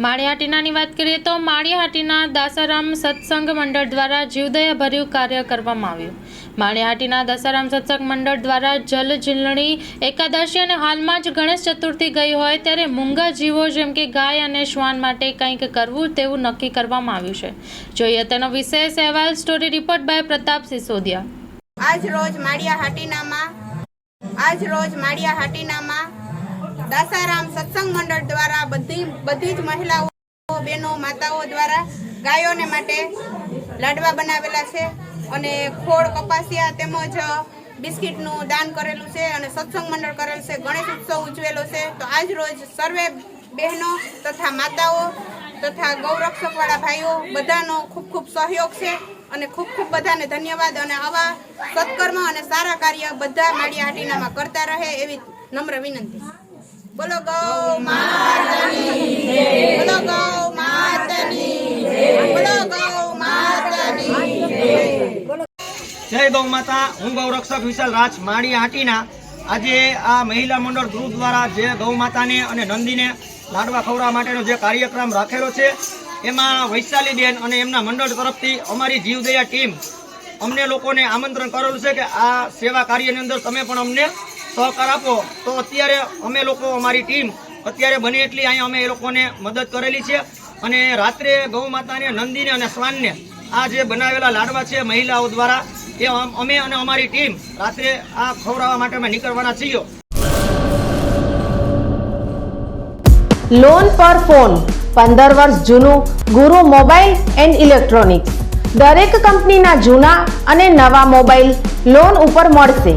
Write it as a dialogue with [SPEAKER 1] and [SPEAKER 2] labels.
[SPEAKER 1] માળિયાહાટીનાની વાત કરીએ તો માળિયાહાટીના દાસારામ સત્સંગ મંડળ દ્વારા જીવદયા ભર્યું કાર્ય કરવામાં આવ્યું. માળિયાહાટીના દાસારામ સત્સંગ મંડળ દ્વારા જલ ઝીલણી એકાદશી અને હાલમાં જ ગણેશ ચતુર્થી ગઈ હોય ત્યારે મૂંગા જીવો જેમ કે ગાય અને શ્વાન માટે કંઈક કરવું તેવું નક્કી કરવામાં આવ્યું છે. જોઈએ તેનો વિશેષ અહેવાલ story report by Pratap Sisodiya.
[SPEAKER 2] આજ રોજ માળિયા હાટીનામાં આજ રોજ માળિયા હાટીનામાં દાસારામ સત્સંગ મંડળ દ્વારા બધી બધી જ મહિલાઓ, બહેનો, માતાઓ દ્વારા ગાયોને માટે લાડવા બનાવેલા છે અને ખોળ, કપાસિયા તેમજ બિસ્કિટનું દાન કરેલું છે અને સત્સંગ મંડળ કરેલું છે. ગણેશ ઉત્સવ ઉજવેલો છે. તો આજ રોજ સર્વે બહેનો તથા માતાઓ તથા ગૌરક્ષકવાળા ભાઈઓ બધાનો ખૂબ ખૂબ સહયોગ છે અને ખૂબ ખૂબ બધાને ધન્યવાદ અને આવા સત્કર્મ અને સારા કાર્ય બધા માળિયા હાટીનામાં કરતા રહે એવી નમ્ર વિનંતી. બોલો, ગૌ માતાની બોલો, ગૌ માતાની બોલો, ગૌ માતાની
[SPEAKER 3] જય. ગૌ માતા. હું ગૌરક્ષક વિશાલ રાજ માળી હાટીના. આજે આ મહિલા મંડળ ગૃહ દ્વારા જે ગૌ માતાને અને નંદીને લાડવા ખવડાવવા માટેનો જે કાર્યક્રમ રાખેલો છે, એમાં વૈશાલીબેન અને એમના મંડળ તરફથી અમારી જીવદયા ટીમ અમને લોકોને આમંત્રણ કરેલું છે કે આ સેવા કાર્યની અંદર તમે પણ અમને સહકાર આપો. તો અત્યારે અમે લોકો, અમારી ટીમ અત્યારે બને એટલી અહીંયા અમે એ લોકોને મદદ કરેલી છે. અને રાત્રે ગૌ માતાને નંદીને અને શ્વાનને આ જે બનાવેલા લાડવા છે મહિલાઓ દ્વારા, એ અમે અને અમારી ટીમ રાત્રે આ ખવડાવવા માટે અમે નીકળવાના છીએ.
[SPEAKER 4] લોન પર ફોન પંદર વર્ષ જૂનું, ગુરુ મોબાઈલ એન્ડ ઇલેક્ટ્રોનિક્સ. દરેક કંપનીના જૂના અને નવા મોબાઈલ લોન ઉપર મળશે.